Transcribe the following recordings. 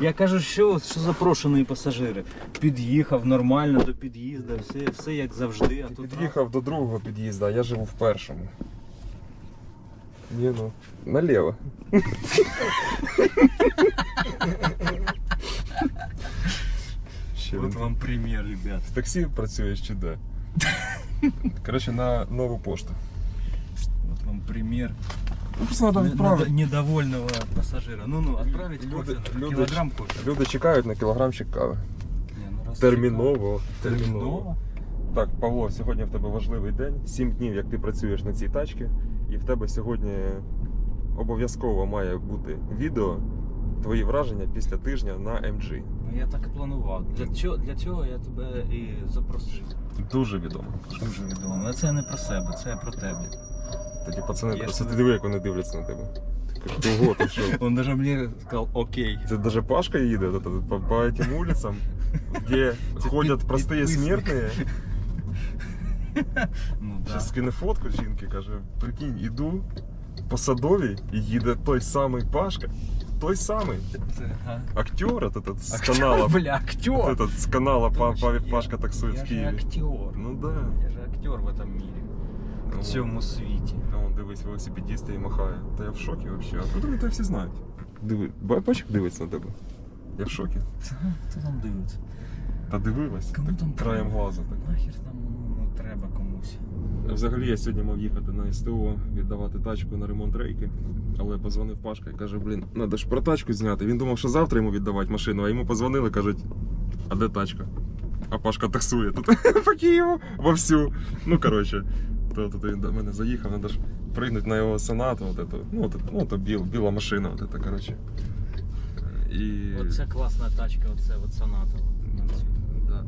Я кажу, що, що запрошені пасажири. Під'їхав нормально до під'їзду, все, все як завжди, а Ти тут під'їхав до другого під'їзду, а я живу в першому. Ні, ну, наліво. Ще раз. він От вам примір, ребят. В таксі працюєш чи де? Коротше, на нову пошту. Пример Ну, просто треба не- відправити. недовольного пассажира. Ну, ну, отправить Люди- кофе, люди- килограмм кофе. Люди чекають на кілограмчик кави. Не, ну, раз Терміново. Терміново? Так, Павло, сьогодні в тебе важливий день. Сім днів, як ти працюєш на цій тачці, і в тебе сьогодні обов'язково має бути відео твої враження після тижня на MG. Ну, я так і планував. Для цього, для цього я тебе і запросив. Дуже відомо. Дуже відомо. Але це не про себе, це про тебе. Тоді пацани, Я просто ж ти диви, як вони дивляться на тебе. Ти кажеш, ого, ти що? Он даже мне сказал окей. Це даже Пашка їде от этот, по, по этим улицам, де ходять під- прості підписник. смертні. Ну да. Зараз скине фотку жінки, каже, прикинь, іду по садовій і їде той самий Пашка. Той самий Це, ага. актер этот, з Актер, канала. Бля, актер. Вот этот с канала па- Точно, па- я- Пашка таксует Я в же Киеве. актер. Ну да. Я же актер в этом мире. Ну, В цьому світі. Дивись, велосипедиста і махає. Та я в шокі вообще. А куди вони всі знають? Диви, ба- бачиш, як дивиться на тебе? Я в шокі. Хто там дивиться? Та дивилась. Кому так, там краєм глаза. Так. Нахер там ну, ну, треба комусь. Взагалі я сьогодні мав їхати на СТО, віддавати тачку на ремонт рейки. Але позвонив Пашка і каже, блін, треба ж про тачку зняти. Він думав, що завтра йому віддавати машину, а йому позвонили, кажуть, а де тачка? А Пашка таксує тут по Києву вовсю. Ну, коротше, він до мене заїхав, треба ж пригнути на його сонату, от эту, ну, от, ну, то біл, біла машина, от это, короче. І... Оце класна тачка, оце от соната. Да.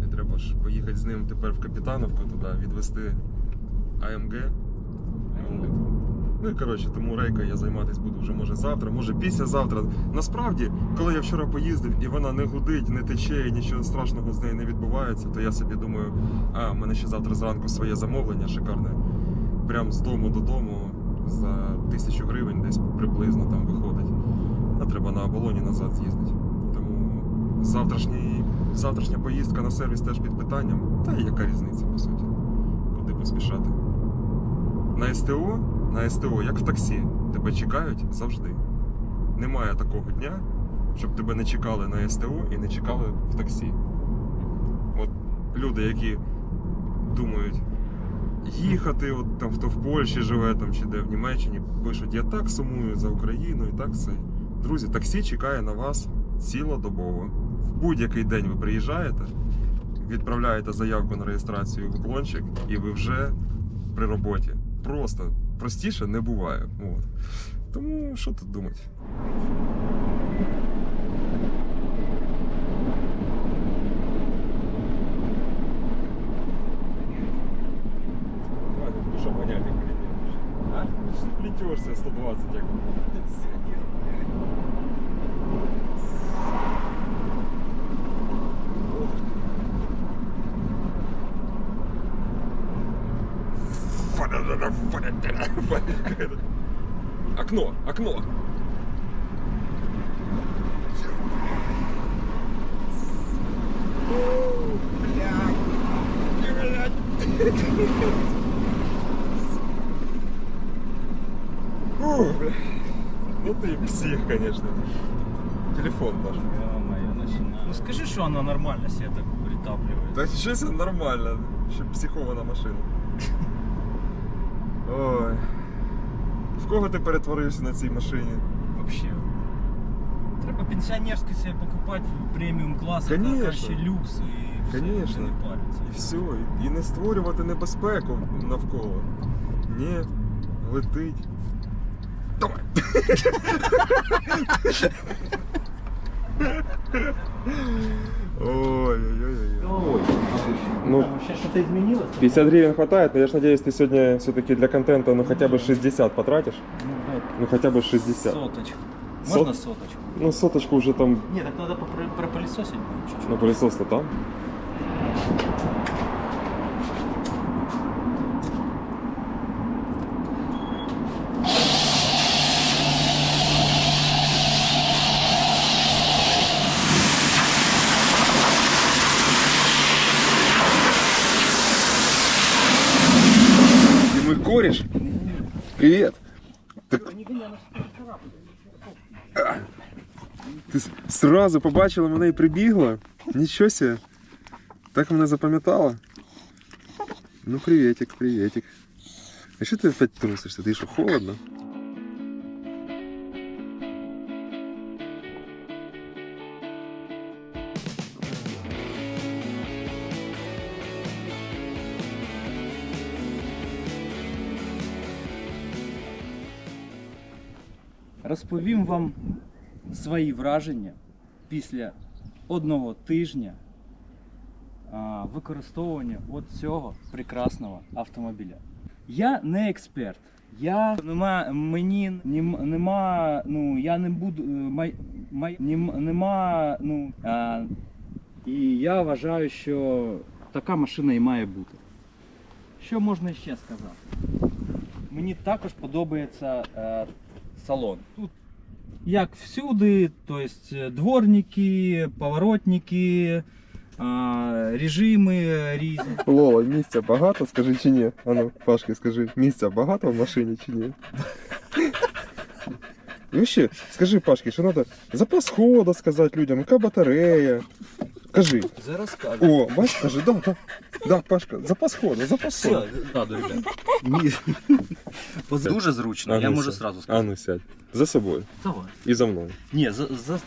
Ти треба ж поїхати з ним тепер в Капітановку туди, відвести АМГ. Ну і коротше, тому рейка я займатися буду вже може завтра, може післязавтра. Насправді, коли я вчора поїздив і вона не гудить, не тече, і нічого страшного з нею не відбувається, то я собі думаю, а, в мене ще завтра зранку своє замовлення шикарне. Прям з дому додому за тисячу гривень десь приблизно там виходить. А треба на оболоні назад з'їздити. Тому завтрашній, завтрашня поїздка на сервіс теж під питанням. Та яка різниця, по суті. Куди поспішати. На СТО, на СТО, як в таксі, тебе чекають завжди. Немає такого дня, щоб тебе не чекали на СТО і не чекали в таксі. От люди, які думають їхати, от там хто в Польщі живе там, чи де в Німеччині, пишуть, я так сумую за Україну і так все. Друзі, таксі чекає на вас цілодобово. В будь-який день ви приїжджаєте, відправляєте заявку на реєстрацію в уклончик, і ви вже при роботі. Просто простіше не буває. От. Тому що тут думати? А? плетешься 120 як. Окно, окно. Ну ты псих, конечно. Телефон наш. Ну скажи, що вона нормально себе так притаплює. Да щось нормально. Ще психована машина. В кого ти перетворився на цій машині? Вообще. Треба пенсіонерський себе покупати преміум клас, Конечно. краще люкс і все, Конечно. не париться. І все, і, і не створювати небезпеку навколо. Ні, летить. Давай. Ой-ой-ой. Ну, Там ще щось змінилось? 50 гривен хватает, но я ж надеюсь, ты сегодня все-таки для контента ну хотя бы 60 потратишь. Ну, дай Ну хотя бы 60. соточку. Сот- Можна соточку? Ну соточку уже там Ні, так треба попри- пропилісосить буде чуть-чуть. на пылесос-то там. Сразу побачила мене і прибігла? Нічого себе. Так мене запам'ятала? Ну, приветик, приветик. А що ти опять трусишся? Ти що, холодно? Розповім вам свої враження після одного тижня використовування от цього прекрасного автомобіля. Я не експерт. Я нема мені нема. Ну я не буду е, май, май, нема. Ну а, і я вважаю, що така машина і має бути. Що можна ще сказати? Мені також подобається е, салон. Тут як всюди, то есть е, дворники, поворотники, режими різні. Лола, місця багато, скажи чи ні? Ану, Пашки, скажи, місця багато в машині чи ні? І ще, скажи, Пашки, що треба запас ходу сказати людям, яка батарея. Кажи. Зараз скажу. О, бачиш, кажи, да, да. Да, Пашка, запас ходу, запас ходу. Все, да, ребят. Дуже зручно, А я ну можу сядь. сразу А сказати. ну сядь. За собою. Давай. І за мною. Ні, за, за, за,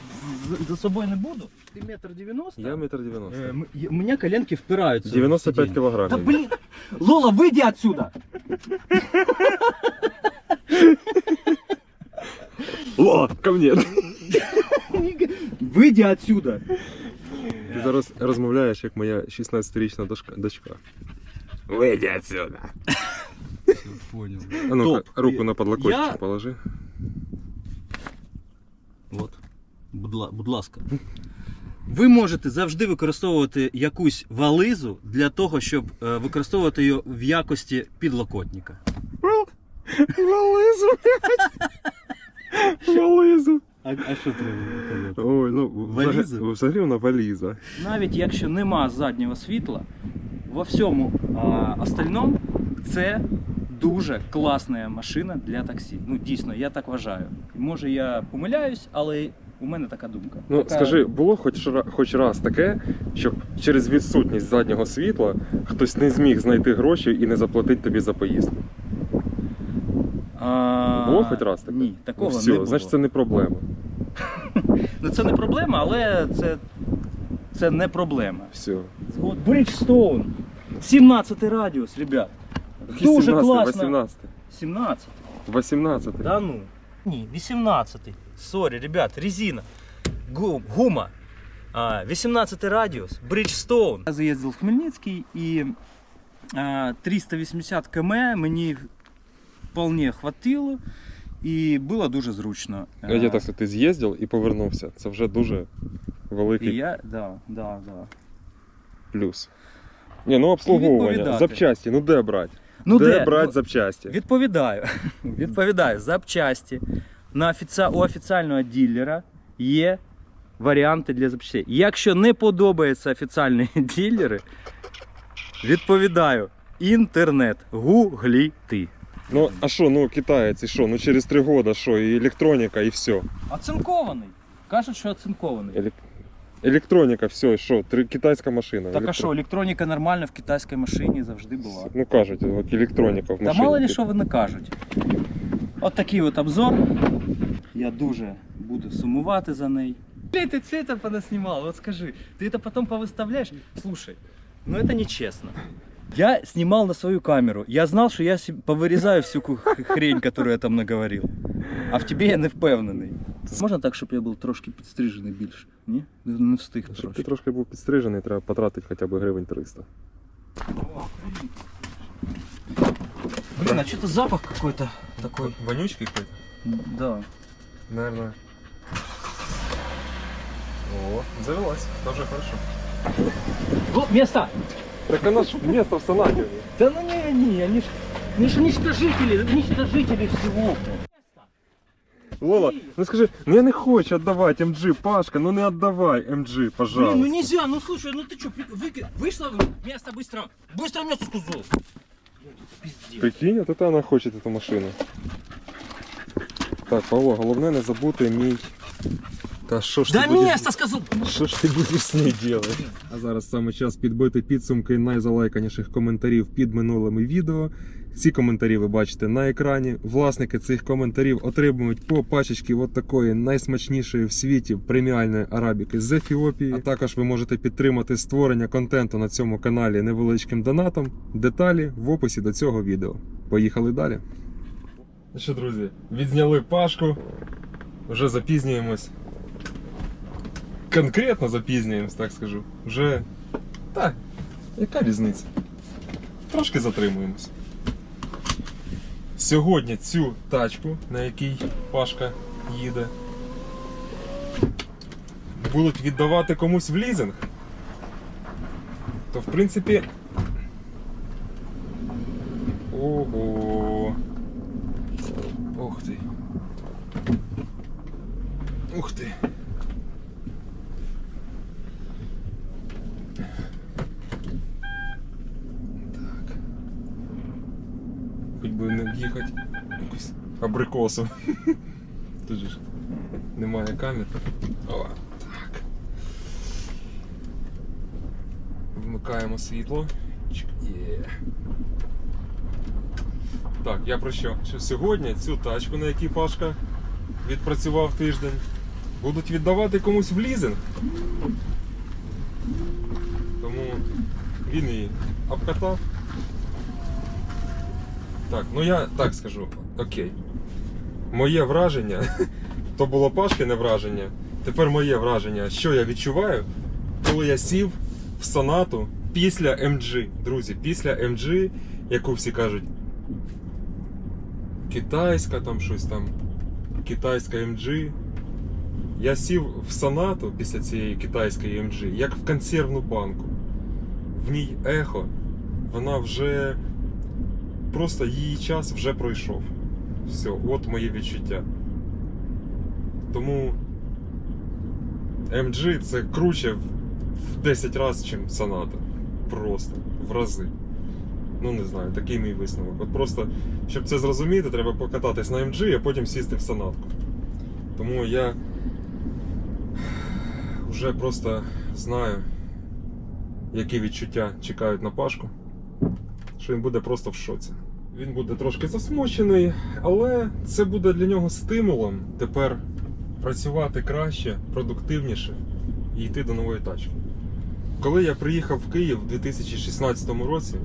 за собою не буду. Ти метр дев'яносто. Я метр дев'яносто. Е, м- я- У меня коленки впираются. в 95 сиденье. Да кілограмів. блин! Лола, выйди отсюда! Лола, ко мне. Выйди отсюда! Ти зараз розмовляєш, як моя 16-річна дошка- дочка. Вийди отсюда. Понял. А ну Топ. руку на подлокотник Я- положи. От. Будь, ла- будь ласка. Ви можете завжди використовувати якусь вализу для того, щоб е, використовувати її в якості підлокотника. Вализу, Вализу. А, а що треба? Ой, ну Валіза? взагалі- взагалі вона валіза. Навіть якщо нема заднього світла, во всьому а, остальному це дуже класна машина для таксі. Ну дійсно, я так вважаю. Може я помиляюсь, але у мене така думка. Ну Така- скажи, було хоч ра- хоч раз таке, щоб через відсутність заднього світла хтось не зміг знайти гроші і не заплатити тобі за поїздку? А, Було хоч раз таке? Ні, такого ну, не було. значить це не проблема. Ну це не проблема, але це, це не проблема. Все. Згод... Bridgestone. 17 радіус, ребят. Дуже 17, класно. 18. 17. 18. Да ну. Ні, 18. Сорі, ребят, резина. Гу- Гума. А, 18 радіус. Bridgestone. Я заїздив в Хмельницький і а, 380 км мені вполне хватило і було дуже зручно. Я Е, так ти з'їздив і повернувся. Це вже дуже великий і я, да, да, да. плюс. Ні, ну обслуговування, запчасті, ну де брати? Ну, де, де? брати Ну, запчасті? Відповідаю. Відповідаю. Запчасті. На офіці... У офіціального ділера є варіанти для запчастей. Якщо не подобаються офіціальні ділери, відповідаю. Інтернет. Гугліти. Ну, а що, ну китаєць, і що? Ну через три роки, що, і електроніка, і все. Оцинкований. Кажуть, що оцинкований. Елек... Електроніка, все, і що? Три... Китайська машина. Так а електро- що, електроніка нормальна в китайській машині завжди була. Ну кажуть, от електроніка в Та машині. мало ли що вони кажуть. От такий от обзор. Я дуже буду сумувати за неї. Бля, ты все это понаснимал, вот скажи. Ты это потом повыставляешь? Слушай, ну это нечестно. Я снимал на свою камеру. Я знал, що я себе повирізаю всю ку- х- хрень, которую я там наговорил. А в тебе я не впевнений. Можна так, щоб я був трошки підстрижений більше? Ні? Не не встиг Щоб ти трошки. трошки був підстрижений, треба потратити хоча б гривень 300. Блин, а что-то запах какой-то такой. Вонючки хоч? Да. Наверное. О, завелась. Тоже хорошо. Вот место! Так она ж место в Санаге. Да ну не они, они ж, они ж уничтожители, уничтожители всего. Лола, ну скажи, ну я не хочу отдавать МГ, Пашка, ну не отдавай МГ, пожалуйста. Блин, ну нельзя, ну слушай, ну ты что, вышла место быстро, быстро место сказал. Прикинь, а то вона хоче цю машину. Так, Павло, головне не забути мій. Та що ж Да ти будеш... место сказал! Що ж ти будеш з нею робити? А зараз саме час підбити підсумки найзалайканіших коментарів під минулими відео. Ці коментарі ви бачите на екрані. Власники цих коментарів отримують по пачечці от такої найсмачнішої в світі преміальної арабіки з Ефіопії. А також ви можете підтримати створення контенту на цьому каналі невеличким донатом. Деталі в описі до цього відео. Поїхали далі. Ну що, друзі, відзняли пашку. Вже запізнюємось конкретно запізнюємось, так скажу. Вже. Так, яка різниця? Трошки затримуємось. Сьогодні цю тачку, на якій Пашка їде, будуть віддавати комусь в лізинг. То в принципі. Ого. Ух ти. Ух ти. Так. Хоч би не в'їхати абрикосу. Тут же ж немає камер. О, так. Вмикаємо світло. Є. Так, я про що? Що сьогодні цю тачку, на якій Пашка відпрацював тиждень, будуть віддавати комусь в лізинг. Тому він її обкатав. Так, ну я так скажу, окей. Моє враження, то було Пашкине враження. Тепер моє враження, що я відчуваю, коли я сів в сонату після MG. Друзі, після MG, яку всі кажуть, китайська там щось там, китайська MG. Я сів в сонату після цієї китайської MG, як в консервну банку. В ній ехо, вона вже просто її час вже пройшов. Все, от моє відчуття. Тому MG це круче в 10 разів, ніж Sonata. Просто в рази. Ну не знаю, такий мій висновок. От просто, щоб це зрозуміти, треба покататись на MG, а потім сісти в Сонатку. Тому я вже просто знаю, які відчуття чекають на Пашку. Що він буде просто в шоці. Він буде трошки засмучений, але це буде для нього стимулом тепер працювати краще, продуктивніше і йти до нової тачки. Коли я приїхав в Київ у 2016 році,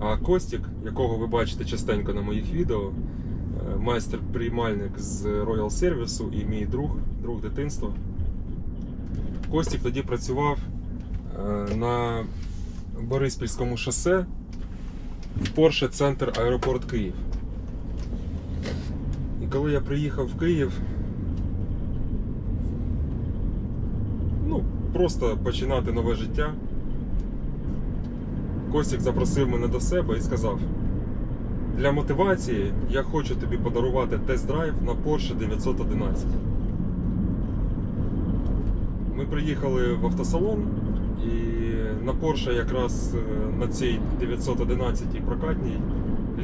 а Костік, якого ви бачите частенько на моїх відео, е, майстер-приймальник з Royal сервісу і мій друг, друг дитинства. Костік тоді працював е, на Бориспільському шосе в Porsche Центр Аеропорт Київ. І коли я приїхав в Київ, ну, просто починати нове життя, Костік запросив мене до себе і сказав: для мотивації я хочу тобі подарувати тест-драйв на Porsche 911. Ми приїхали в автосалон, і на Porsche якраз е, на цій 911 прокатній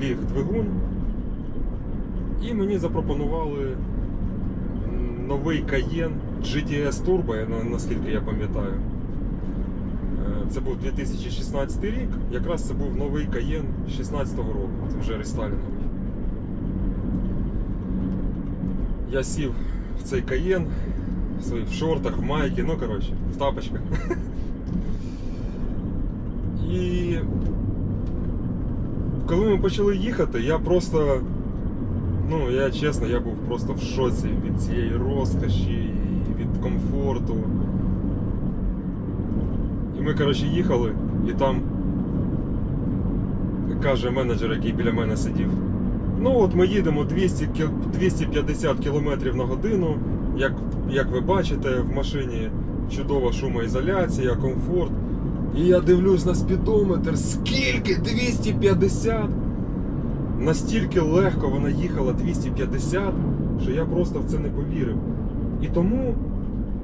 ліг двигун. І мені запропонували новий Cayenne GTS Turbo, наскільки я пам'ятаю. Е, Це був 2016 рік, якраз це був новий Cayenne 16-го року, це вже рестайлінговий. Я сів в цей Cayenne, в своїх шортах, в майці, ну коротше, в тапочках. І коли ми почали їхати, я просто, ну я чесно, я був просто в шоці від цієї розкоші, від комфорту. І ми, коротше, їхали, і там каже менеджер, який біля мене сидів. Ну от ми їдемо 200, 250 км на годину. Як, як ви бачите, в машині чудова шумоізоляція, комфорт. І я дивлюсь на спідометр, скільки 250. Настільки легко вона їхала 250, що я просто в це не повірив. І тому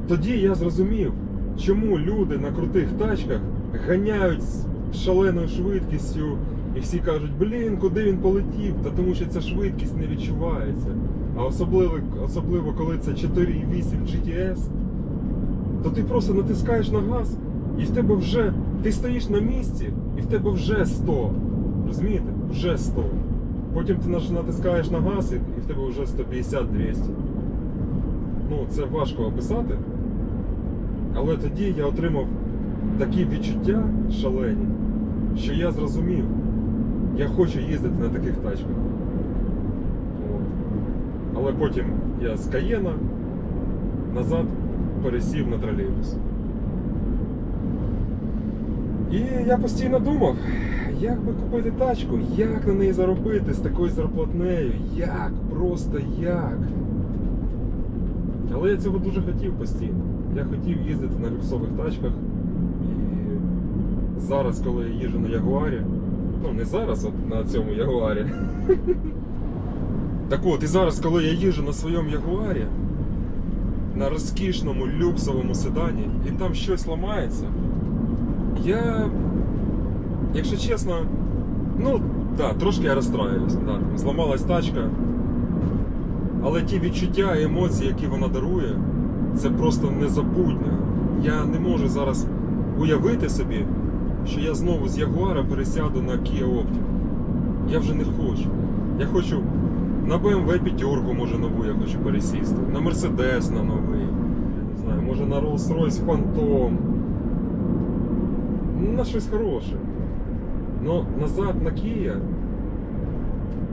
тоді я зрозумів, чому люди на крутих тачках ганяють з шаленою швидкістю І всі кажуть, блін, куди він полетів? Та тому що ця швидкість не відчувається. А особливо, особливо коли це 4,8 GTS, то ти просто натискаєш на газ, і в тебе вже. Ти стоїш на місці, і в тебе вже 100. Розумієте? Вже 100. Потім ти натискаєш на газ, і в тебе вже 150-200. Ну, це важко описати. Але тоді я отримав такі відчуття шалені, що я зрозумів, я хочу їздити на таких тачках. От. Але потім я з Каєна назад пересів на тролейбус. І я постійно думав, як би купити тачку, як на неї заробити з такою зарплатнею, як, просто як. Але я цього дуже хотів постійно. Я хотів їздити на люксових тачках. І зараз, коли я їжджу на Ягуарі, ну не зараз, от на цьому Ягуарі. Так от, і зараз, коли я їжджу на своєму Ягуарі, на розкішному люксовому седані, і там щось ламається, я, якщо чесно, ну, так, трошки я розстраюсь. Да. Зламалась тачка. Але ті відчуття і емоції, які вона дарує, це просто незабутньо. Я не можу зараз уявити собі, що я знову з Ягуара пересяду на Kia Optima. Я вже не хочу. Я хочу на BMW п'ятерку, може нову я хочу пересісти, на Mercedes на новий, не знаю, може на Rolls-Royce Phantom. На щось хороше. Ну, назад на Kia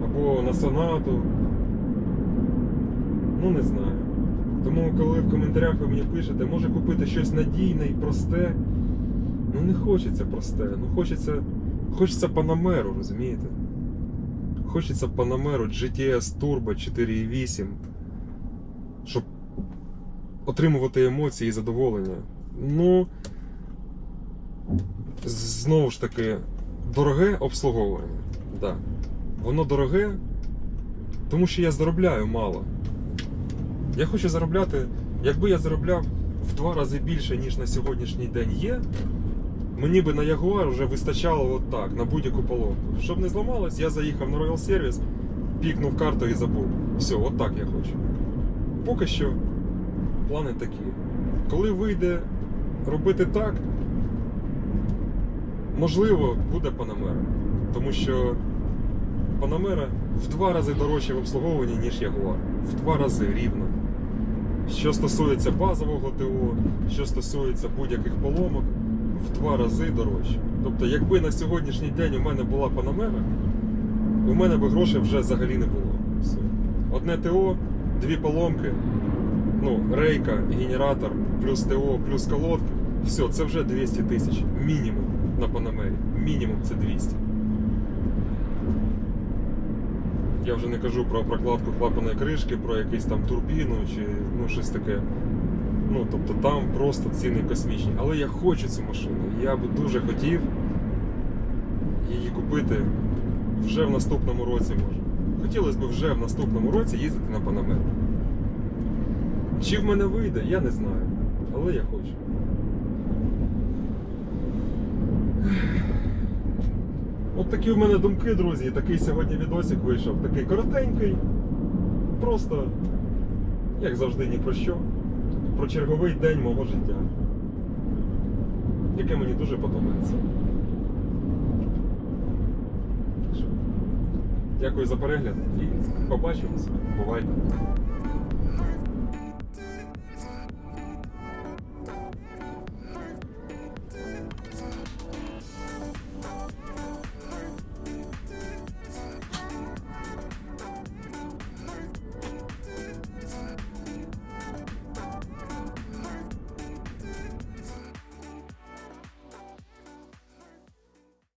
або на Sonata. Ну не знаю. Тому коли в коментарях ви мені пишете, може купити щось надійне і просте. Ну не хочеться просте, ну хочеться. Хочеться Панамеру, розумієте? Хочеться Панамеру GTS Turbo 4.8, щоб отримувати емоції і задоволення. Ну, знову ж таки, дороге обслуговування. Да. Воно дороге, тому що я заробляю мало. Я хочу заробляти, якби я заробляв в два рази більше, ніж на сьогоднішній день є, мені би на Ягуар вже вистачало от так, на будь-яку поломку. Щоб не зламалось, я заїхав на Royal Service, пікнув карту і забув. Все, от так я хочу. Поки що плани такі. Коли вийде робити так, можливо, буде Панамера. Тому що Панамера в два рази дорожче в обслуговуванні, ніж Ягуар. В два рази рівно. Що стосується базового ТО, що стосується будь-яких поломок, в два рази дорожче. Тобто, якби на сьогоднішній день у мене була Панамера, у мене би грошей вже взагалі не було. Все. Одне ТО, дві поломки, ну, рейка, генератор, плюс ТО, плюс колодки. Все, це вже 200 тисяч. Мінімум на Панамері. Мінімум це 200. Я вже не кажу про прокладку клапаної кришки, про якусь там турбіну чи ну, щось таке. Ну, тобто там просто ціни космічні. Але я хочу цю машину. Я би дуже хотів її купити вже в наступному році, може. Хотілося б вже в наступному році їздити на Панамеру. Чи в мене вийде, я не знаю. Але я хочу. От такі в мене думки, друзі. Такий сьогодні відосик вийшов. Такий коротенький. Просто, як завжди, ні про що. Про черговий день мого життя. Яке мені дуже подобається. Дякую за перегляд і побачимось. Бувайте.